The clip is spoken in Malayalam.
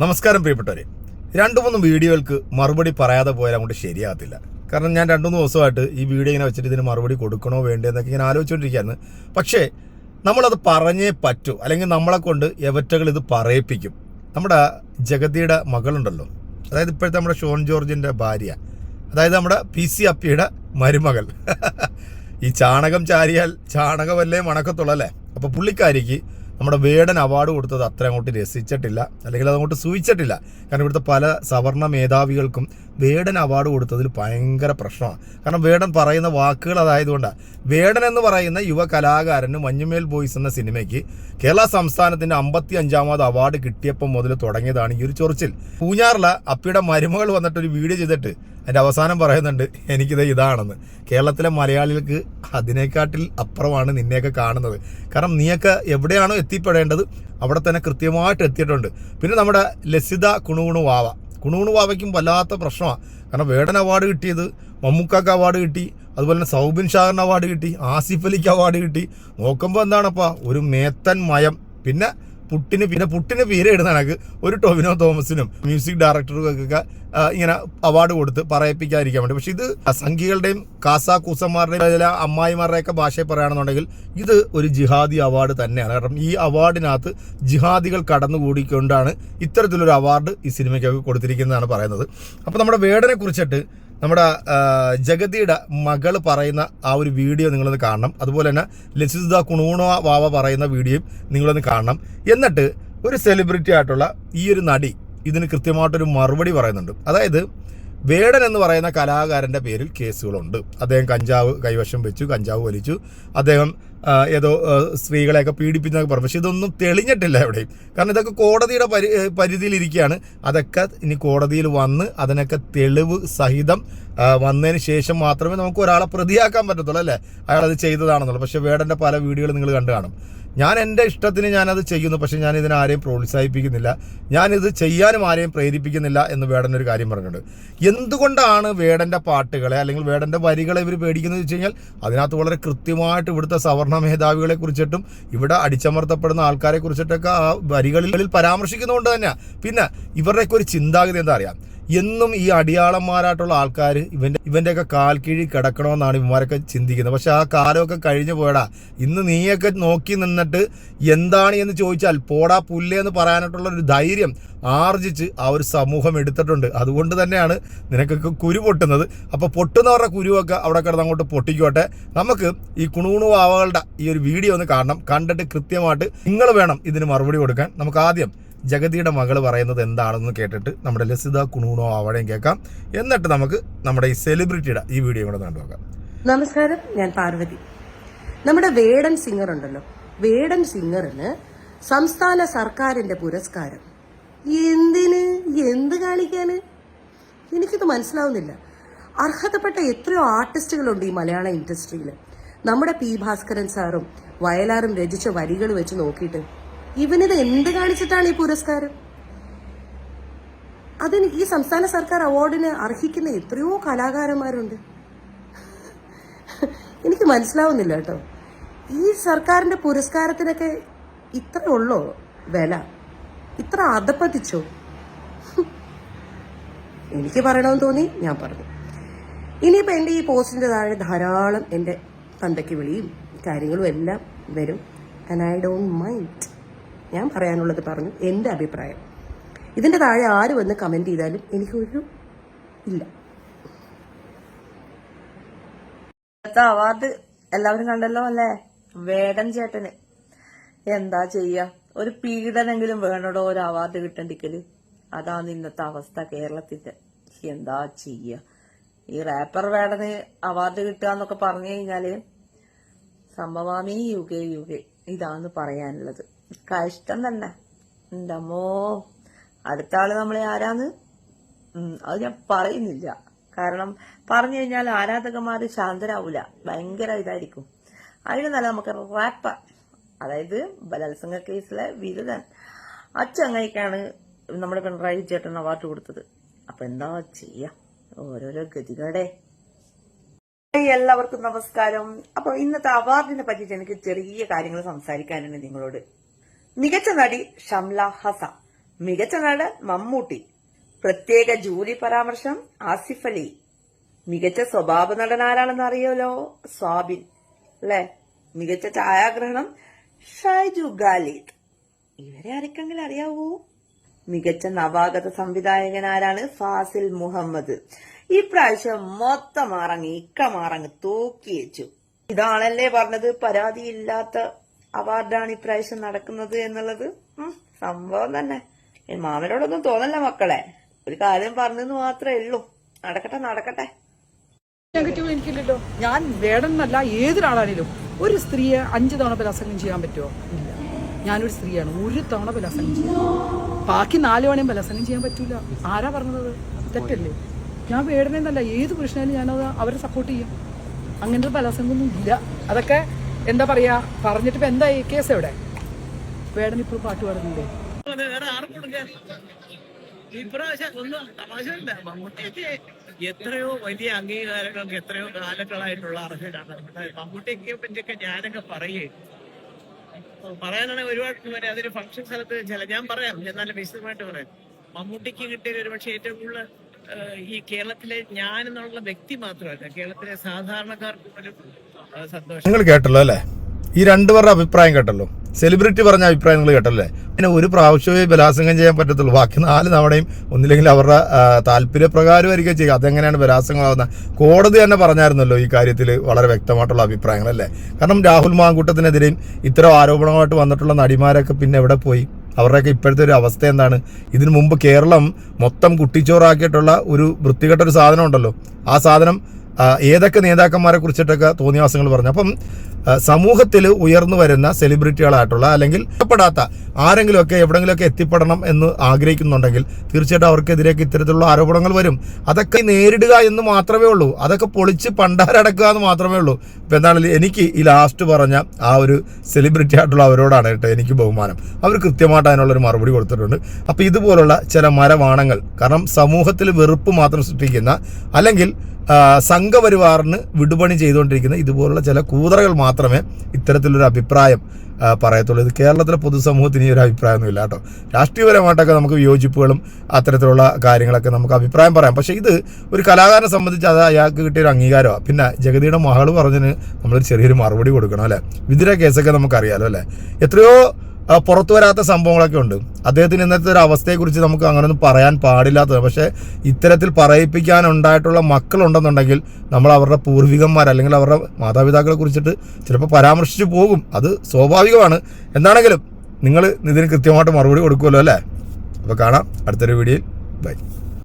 നമസ്കാരം പ്രിയപ്പെട്ടവരെ. രണ്ടു മൂന്ന് വീഡിയോകൾക്ക് മറുപടി പറയാതെ പോയാൽ അങ്ങോട്ട് ശരിയാകത്തില്ല. കാരണം ഞാൻ രണ്ടു മൂന്ന് ദിവസമായിട്ട് ഈ വീഡിയോ ഇങ്ങനെ വെച്ചിട്ട് ഇതിന് മറുപടി കൊടുക്കണോ വേണ്ടേ എന്നൊക്കെ ഇങ്ങനെ ആലോചിച്ചുകൊണ്ടിരിക്കുകയായിരുന്നു പക്ഷേ നമ്മളത് പറഞ്ഞേ പറ്റൂ. അല്ലെങ്കിൽ നമ്മളെ കൊണ്ട് എവറ്റകൾ ഇത് പറയിപ്പിക്കും. നമ്മുടെ ജഗതിയുടെ മകളുണ്ടല്ലോ. അതായത് ഇപ്പോഴത്തെ നമ്മുടെ ഷോൺ ജോർജിന്റെ ഭാര്യ. അതായത് നമ്മുടെ പി സി അപ്പിയുടെ മരുമകൾ. ഈ ചാണകം ചാരിയാൽ ചാണകമല്ലേ മണക്കത്തുള്ളൂ അല്ലേ? അപ്പോൾ പുള്ളിക്കാരിക്ക് നമ്മുടെ വേടൻ അവാർഡ് കൊടുത്തത് അത്ര അങ്ങോട്ട് രസിച്ചിട്ടില്ല. അല്ലെങ്കിൽ അതങ്ങോട്ട് സൂചിച്ചിട്ടില്ല. കാരണം ഇവിടുത്തെ പല സവർണ മേധാവികൾക്കും വേടൻ അവാർഡ് കൊടുത്തതിൽ ഭയങ്കര പ്രശ്നമാണ്. കാരണം വേടൻ പറയുന്ന വാക്കുകൾ അതായതുകൊണ്ടാണ് വേടൻ എന്ന് പറയുന്ന യുവ കലാകാരന് മഞ്ഞുമേൽ ബോയ്സ് എന്ന സിനിമയ്ക്ക് കേരള സംസ്ഥാനത്തിന്റെ അമ്പത്തി അഞ്ചാമത് അവാർഡ് കിട്ടിയപ്പോൾ മുതൽ തുടങ്ങിയതാണ് ഈ ഒരു ചൊറിച്ചിൽ. പൂഞ്ഞാറിലെ അപ്പിയുടെ മരുമകൾ വന്നിട്ട് ഒരു വീഡിയോ ചെയ്തിട്ട് അതിന്റെ അവസാനം പറയുന്നുണ്ട് എനിക്കിത് ഇതാണെന്ന്. കേരളത്തിലെ മലയാളികൾക്ക് അതിനേക്കാട്ടിൽ അപ്പുറമാണ് നിന്നെയൊക്കെ കാണുന്നത്. കാരണം നീയൊക്കെ എവിടെയാണോ എത്തിപ്പെടേണ്ടത് അവിടെ തന്നെ കൃത്യമായിട്ട് എത്തിയിട്ടുണ്ട്. പിന്നെ നമ്മുടെ ലസിത കുണുകുണു വാവ കുണുകുണു വാവയ്ക്കും വല്ലാത്ത പ്രശ്നമാണ് കാരണം വേടൻ അവാർഡ് കിട്ടിയത് മമ്മൂക്കാക്ക് അവാർഡ് കിട്ടി അതുപോലെ തന്നെ സൗബിൻ ഷാറിന് അവാർഡ് കിട്ടി ആസിഫ് അലിക്ക് അവാർഡ് കിട്ടി. നോക്കുമ്പോൾ എന്താണപ്പാ? ഒരു മേത്തൻ മയം. പിന്നെ പുട്ടിന് പിന്നെ പുട്ടിന് പേര് ഇടുന്ന കണക്ക് ഒരു ടൊവിനോ തോമസിനും മ്യൂസിക് ഡയറക്ടർക്കൊക്കെ ഇങ്ങനെ അവാർഡ് കൊടുത്ത് പറയിപ്പിക്കാതിരിക്കാൻ വേണ്ടി. പക്ഷെ ഇത് സംഘികളുടെയും കാസാ കൂസന്മാരുടെയും ചില അമ്മായിമാരുടെയൊക്കെ ഭാഷയിൽ പറയുകയാണെന്നുണ്ടെങ്കിൽ ഇത് ഒരു ജിഹാദി അവാർഡ് തന്നെയാണ്. കാരണം ഈ അവാർഡിനകത്ത് ജിഹാദികൾ കടന്നുകൂടിക്കൊണ്ടാണ് ഇത്തരത്തിലൊരു അവാർഡ് ഈ സിനിമയ്ക്കൊക്കെ കൊടുത്തിരിക്കുന്നതാണ് പറയുന്നത്. അപ്പോൾ നമ്മുടെ വേടനെ കുറിച്ചിട്ട് നമ്മുടെ ജഗതിയുടെ മകൾ പറയുന്ന ആ ഒരു വീഡിയോ നിങ്ങളൊന്ന് കാണണം. അതുപോലെ തന്നെ ലസിത കുണൂണോ വാവ പറയുന്ന വീഡിയോയും നിങ്ങളൊന്ന് കാണണം. എന്നിട്ട് ഒരു സെലിബ്രിറ്റി ആയിട്ടുള്ള ഈ ഒരു നടി ഇതിന് കൃത്യമായിട്ടൊരു മറുപടി പറയുന്നുണ്ട്. അതായത് വേടൻ എന്ന് പറയുന്ന കലാകാരന്റെ പേരിൽ കേസുകളുണ്ട്. അദ്ദേഹം കഞ്ചാവ് കൈവശം വെച്ചു കഞ്ചാവ് വലിച്ചു. അദ്ദേഹം ഏതോ സ്ത്രീകളെയൊക്കെ പീഡിപ്പിച്ചെന്നൊക്കെ പറഞ്ഞു. പക്ഷെ ഇതൊന്നും തെളിഞ്ഞിട്ടില്ല എവിടെയും. കാരണം ഇതൊക്കെ കോടതിയുടെ പരി പരിധിയിലിരിക്കുകയാണ് അതൊക്കെ ഇനി കോടതിയിൽ വന്ന് അതിനൊക്കെ തെളിവ് സഹിതം വന്നതിന് ശേഷം മാത്രമേ നമുക്ക് ഒരാളെ പ്രതിയാക്കാൻ പറ്റത്തുള്ളൂ അല്ലേ? അയാൾ അത് പക്ഷേ വേടന്റെ പല വീഡിയോകൾ നിങ്ങൾ കണ്ടു കാണും. ഞാൻ എന്റെ ഇഷ്ടത്തിന് ഞാനത് ചെയ്യുന്നു പക്ഷെ ഞാൻ ഇതിനെ ആരെയും പ്രോത്സാഹിപ്പിക്കുന്നില്ല. ഞാനിത് ചെയ്യാനും ആരെയും പ്രേരിപ്പിക്കുന്നില്ല എന്ന് വേടന്റെ ഒരു കാര്യം പറഞ്ഞിട്ടുണ്ട്. എന്തുകൊണ്ടാണ് വേടന്റെ പാട്ടുകളെ അല്ലെങ്കിൽ വേടന്റെ വരികളെ ഇവർ പേടിക്കുന്നത് വെച്ച് കഴിഞ്ഞാൽ അതിനകത്ത് വളരെ കൃത്യമായിട്ട് ഇവിടുത്തെ സവർണ മേധാവികളെ കുറിച്ചിട്ടും ഇവിടെ അടിച്ചമർത്തപ്പെടുന്ന ആൾക്കാരെ കുറിച്ചിട്ടൊക്കെ ആ വരികളിൽ പരാമർശിക്കുന്നതുകൊണ്ട് തന്നെയാണ് പിന്നെ ഇവരുടെയൊക്കെ ഒരു ചിന്താഗതി എന്താ അറിയാം? എന്നും ഈ അടിയാളന്മാരായിട്ടുള്ള ആൾക്കാർ ഇവന്റെ ഇവന്റെയൊക്കെ കാൽ കീഴിൽ കിടക്കണമെന്നാണ് ഇവന്മാരൊക്കെ ചിന്തിക്കുന്നത്. പക്ഷെ ആ കാലമൊക്കെ കഴിഞ്ഞു പോയടാ. ഇന്ന് നീയൊക്കെ നോക്കി നിന്നിട്ട് എന്താണ് എന്ന് ചോദിച്ചാൽ പോടാ പുല്ലേ എന്ന് പറയാനായിട്ടുള്ള ഒരു ധൈര്യം ആർജിച്ച് ആ ഒരു സമൂഹം എടുത്തിട്ടുണ്ട്. അതുകൊണ്ട് തന്നെയാണ് നിനക്കൊക്കെ കുരു പൊട്ടുന്നത്. അപ്പോൾ പൊട്ടുന്നവരുടെ കുരുവൊക്കെ അവിടെ കിടന്ന് അങ്ങോട്ട് പൊട്ടിക്കോട്ടെ. നമുക്ക് ഈ കുണുകുണു വാവകളുടെ ഈ ഒരു വീഡിയോ ഒന്ന് കാണണം. കണ്ടിട്ട് കൃത്യമായിട്ട് നിങ്ങൾ വേണം ഇതിന് മറുപടി കൊടുക്കാൻ. നമുക്ക് ആദ്യം ജഗതിയുടെ മകൾ പറയുന്നത് എന്താണെന്ന് കേട്ടിട്ട് നമ്മുടെ ലസിത കുണൂണോ അവിടെയും കേൾക്കാം. എന്നിട്ട് നമുക്ക് നമ്മുടെ ഈ സെലിബ്രിറ്റിയുടെ ഈ വീഡിയോ കൂടെ നോക്കാം. നമസ്കാരം ഞാൻ പാർവതി. നമ്മുടെ വേടൻ സിംഗർ ഉണ്ടല്ലോ. വേടൻ സിംഗറിന് സംസ്ഥാന സർക്കാരിന്റെ പുരസ്കാരം. എന്തിന്? എന്ത് കാണിക്കാന്? എനിക്കിത് മനസ്സിലാവുന്നില്ല. അർഹതപ്പെട്ട എത്രയോ ആർട്ടിസ്റ്റുകളുണ്ട് ഈ മലയാള ഇൻഡസ്ട്രിയിൽ നമ്മുടെ പി ഭാസ്കരൻ സാറും വയലാറും രചിച്ച വരികൾ വെച്ച് നോക്കിയിട്ട് ഇവനിത് എന്ത് കാണിച്ചിട്ടാണ് ഈ പുരസ്കാരം? അതിന് ഈ സംസ്ഥാന സർക്കാർ അവാർഡിന് അർഹിക്കുന്ന എത്രയോ കലാകാരന്മാരുണ്ട്. എനിക്ക് മനസ്സിലാവുന്നില്ല കേട്ടോ. ഈ സർക്കാരിന്റെ പുരസ്കാരത്തിനൊക്കെ ഇത്ര ഉള്ളോ വില? ഇത്ര അധപ്പതിച്ചോ? എനിക്ക് പറയണമെന്ന് തോന്നി ഞാൻ പറഞ്ഞു. ഇനിയിപ്പോൾ എന്റെ ഈ പോസ്റ്റിന്റെ താഴെ ധാരാളം എന്റെ തന്തയ്ക്ക് വിളിയും കാര്യങ്ങളും എല്ലാം വരും. ആൻഡ് ഐ ഡോണ്ട് മൈൻഡ് ഞാൻ പറയാനുള്ളത് പറഞ്ഞു എന്റെ അഭിപ്രായം. ഇതിന്റെ താഴെ ആര് വന്ന് കമന്റ് ചെയ്താലും എനിക്കൊരു ഇല്ല. അവാർഡ് എല്ലാവരും കണ്ടല്ലോ അല്ലേ? വേടൻ ചേട്ടന്. എന്താ ചെയ്യ? ഒരു പീഡനെങ്കിലും വേണോടോ ഒരു അവാർഡ് കിട്ടണ്ടിക്കൽ അതാണ് ഇന്നത്തെ അവസ്ഥ കേരളത്തിന്റെ എന്താ ചെയ്യ? ഈ റാപ്പർ വേടന് അവാർഡ് കിട്ടുക എന്നൊക്കെ പറഞ്ഞു കഴിഞ്ഞാൽ സംഭവാമി യുഗേ യുഗേ ഇതാന്ന് പറയാനുള്ളത്. കഷ്ടം തന്നെ. എന്തമ്മോ അടുത്ത ആൾ നമ്മളെ ആരാന്ന്? അത് ഞാൻ പറയുന്നില്ല. കാരണം പറഞ്ഞു കഴിഞ്ഞാൽ ആരാധകന്മാർ ശാന്തരാവൂല. ഭയങ്കര ഇതായിരിക്കും. അതിന് നല്ല നമുക്ക് റാപ്പ അതായത് ബലാത്സംഗ കേസിലെ വിരുദൻ അച്ചങ്ങയ്ക്കാണ് നമ്മുടെ പിണറായി ചേട്ടൻ അവാർഡ് കൊടുത്തത്. അപ്പൊ എന്താ ചെയ്യാ? ഓരോരോ ഗതികളെ എല്ലാവർക്കും നമസ്കാരം. അപ്പൊ ഇന്നത്തെ അവാർഡിനെ പറ്റിയിട്ട് എനിക്ക് ചെറിയ കാര്യങ്ങൾ സംസാരിക്കാനുണ്ട് നിങ്ങളോട്. മികച്ച നടി ഷംല ഹസ മികച്ച നടൻ മമ്മൂട്ടി പ്രത്യേക ജൂറി പരാമർശം ആസിഫ് അലി. മികച്ച സ്വഭാവ നടൻ ആരാണെന്ന് അറിയാലോ? സ്വാബിൻ അല്ലെ? മികച്ച ഛായാഗ്രഹണം ഷൈജു ഗാലിദ് ഇവരെ ആർക്കെങ്കിലും അറിയാവൂ? മികച്ച നവാഗത സംവിധായകൻ ആരാണ്? ഫാസിൽ മുഹമ്മദ്. ഈ പ്രാവശ്യം മൊത്തം മാറങ്ങ് ഇക്ക മാറങ്ങ് തൂക്കി വെച്ചു. ഇതാണല്ലേ പറഞ്ഞത് പരാതിയില്ലാത്ത അവാർഡാണ് ഇപ്രാവശ്യം നടക്കുന്നത് എന്നുള്ളത്? സംഭവം തന്നെ. മാമനോടൊന്നും തോന്നല്ല മക്കളെ. ഒരു കാര്യം പറഞ്ഞെന്ന് മാത്രമേ ഉള്ളൂ. നടക്കട്ടെ നടക്കട്ടെ. നെഗറ്റീവ് എനിക്കില്ലല്ലോ. ഞാൻ വേണമെന്നല്ല ഏതൊരാളാണേലും ഒരു സ്ത്രീയെ അഞ്ച് തവണ ബലാസംഗം ചെയ്യാൻ പറ്റുമോ ഇല്ല. ഞാനൊരു സ്ത്രീയാണ് ഒരു തവണ ബലാസംഗം ചെയ്യാം ബാക്കി നാല് മണിയും ബലാസംഗം ചെയ്യാൻ പറ്റൂല. ആരാ പറഞ്ഞത്? തെറ്റല്ലേ? ഞാൻ വേടനെന്നല്ല ഏത് പുരുഷനായാലും ഞാനത് അവരെ സപ്പോർട്ട് ചെയ്യും. അങ്ങനത്തെ ബലാത്സംഗമൊന്നും ഇല്ല. അതൊക്കെ എന്താ പറയാ? പറഞ്ഞിട്ട് ഇപ്പൊ എന്തായി? കേസ് എവിടെ? വേടൻ ഇപ്പോൾ പാട്ട് പാടുന്നില്ലേ എത്രയോ വലിയ അംഗീകാരങ്ങൾക്ക് എത്രയോ കാലങ്ങളായിട്ടുള്ള അർഹരാണ്. മമ്മൂട്ടിയെ പറ്റിയൊക്കെ ഞാനൊക്കെ പറയേ പറയാനാണെങ്കിൽ ഒരുപാട് വരെ അതിന് ഫംഗ്ഷൻ സ്ഥലത്ത് ചില ഞാൻ പറയാം എന്നാലും വിശദമായിട്ട് പറയാം. മമ്മൂട്ടിക്ക് കിട്ടിയ ഒരു പക്ഷേ ഏറ്റവും കൂടുതൽ ഈ കേരളത്തിലെ ഞാൻ എന്നുള്ള വ്യക്തി മാത്രമല്ല കേരളത്തിലെ സാധാരണക്കാർക്ക് പോലും സന്തോഷം. നിങ്ങൾ കേട്ടല്ലോ അല്ലേ? ഈ രണ്ടുപേരുടെ അഭിപ്രായം കേട്ടല്ലോ. സെലിബ്രിറ്റി പറഞ്ഞ അഭിപ്രായം നിങ്ങൾ കേട്ടല്ലേ പിന്നെ ഒരു പ്രാവശ്യമേ ബലാത്സംഗം ചെയ്യാൻ പറ്റത്തുള്ളൂ. ബാക്കി നാല് തവണയും ഒന്നില്ലെങ്കിൽ അവരുടെ താല്പര്യപ്രകാരം താല്പര്യപ്രകാരമായിരിക്കും ചെയ്യുക. അതെങ്ങനെയാണ് ബലാത്സംഗമാവുന്നത് കോടതി തന്നെ പറഞ്ഞായിരുന്നല്ലോ ഈ കാര്യത്തിൽ വളരെ വ്യക്തമായിട്ടുള്ള അഭിപ്രായങ്ങളല്ലേ? കാരണം രാഹുൽ മാങ്കൂട്ടത്തിനെതിരെയും ഇത്തരം ആരോപണമായിട്ട് വന്നിട്ടുള്ള നടിമാരൊക്കെ പിന്നെ എവിടെ പോയി? അവരുടെയൊക്കെ ഇപ്പോഴത്തെ ഒരു അവസ്ഥ എന്താണ്? ഇതിനു മുമ്പ് കേരളം മൊത്തം കുട്ടിച്ചോറാക്കിയിട്ടുള്ള ഒരു വൃത്തികെട്ട ഒരു സാധനം ഉണ്ടല്ലോ. ആ സാധനം ഏതൊക്കെ നേതാക്കന്മാരെ കുറിച്ചിട്ടൊക്കെ തോന്നിയവാസങ്ങൾ പറഞ്ഞു. അപ്പം സമൂഹത്തിൽ ഉയർന്നു വരുന്ന സെലിബ്രിറ്റികളായിട്ടുള്ള അല്ലെങ്കിൽ ഇഷ്ടപ്പെടാത്ത ആരെങ്കിലുമൊക്കെ എവിടെങ്കിലുമൊക്കെ എത്തിപ്പെടണം എന്ന് ആഗ്രഹിക്കുന്നുണ്ടെങ്കിൽ തീർച്ചയായിട്ടും അവർക്കെതിരേക്ക് ഇത്തരത്തിലുള്ള ആരോപണങ്ങൾ വരും. അതൊക്കെ നേരിടുക എന്ന് മാത്രമേ ഉള്ളൂ. അതൊക്കെ പൊളിച്ച് പണ്ടാരടക്കുക എന്ന് മാത്രമേ ഉള്ളൂ. ഇപ്പം എന്താണെങ്കിലും എനിക്ക് ഈ ലാസ്റ്റ് പറഞ്ഞ ആ ഒരു സെലിബ്രിറ്റി ആയിട്ടുള്ള അവരോടാണ് കേട്ടോ എനിക്ക് ബഹുമാനം. അവർ കൃത്യമായിട്ട് അതിനുള്ളൊരു മറുപടി കൊടുത്തിട്ടുണ്ട്. അപ്പോൾ ഇതുപോലുള്ള ചില മരവാണങ്ങൾ കാരണം സമൂഹത്തിൽ വെറുപ്പ് മാത്രം സൃഷ്ടിക്കുന്ന അല്ലെങ്കിൽ സംഘപരിവാറിന് വിടുപണി ചെയ്തുകൊണ്ടിരിക്കുന്ന ഇതുപോലുള്ള ചില കൂതറകൾ മാത്രമേ ഇത്തരത്തിലൊരു അഭിപ്രായം പറയത്തുള്ളൂ. ഇത് കേരളത്തിലെ പൊതുസമൂഹത്തിന് ഈ ഒരു അഭിപ്രായമൊന്നുമില്ല കേട്ടോ. രാഷ്ട്രീയപരമായിട്ടൊക്കെ നമുക്ക് വിയോജിപ്പുകളും അത്തരത്തിലുള്ള കാര്യങ്ങളൊക്കെ നമുക്ക് അഭിപ്രായം പറയാം. പക്ഷേ ഇത് ഒരു കലാകാരനെ സംബന്ധിച്ച് അത് അയാൾക്ക് കിട്ടിയ ഒരു അംഗീകാരമാണ്. പിന്നെ ജഗതിയുടെ മകൾ പറഞ്ഞതിന് നമ്മളൊരു ചെറിയൊരു മറുപടി കൊടുക്കണം അല്ലേ? വിതിര കേസൊക്കെ നമുക്കറിയാലോ അല്ലേ? എത്രയോ പുറത്തു വരാത്ത സംഭവങ്ങളൊക്കെ ഉണ്ട്. അദ്ദേഹത്തിന് ഇന്നത്തെ ഒരു അവസ്ഥയെക്കുറിച്ച് നമുക്ക് അങ്ങനെയൊന്നും പറയാൻ പാടില്ലാത്തത് പക്ഷേ ഇത്തരത്തിൽ പറയിപ്പിക്കാനുണ്ടായിട്ടുള്ള മക്കളുണ്ടെന്നുണ്ടെങ്കിൽ നമ്മൾ അവരുടെ പൂർവികന്മാർ അല്ലെങ്കിൽ അവരുടെ മാതാപിതാക്കളെ കുറിച്ചിട്ട് ചിലപ്പോൾ പരാമർശിച്ചു പോകും. അത് സ്വാഭാവികമാണ്. എന്താണെങ്കിലും നിങ്ങൾ ഇതിന് കൃത്യമായിട്ട് മറുപടി കൊടുക്കുമല്ലോ അല്ലേ? അപ്പോൾ കാണാം. അടുത്തൊരു വീഡിയോയിൽ. ബൈ.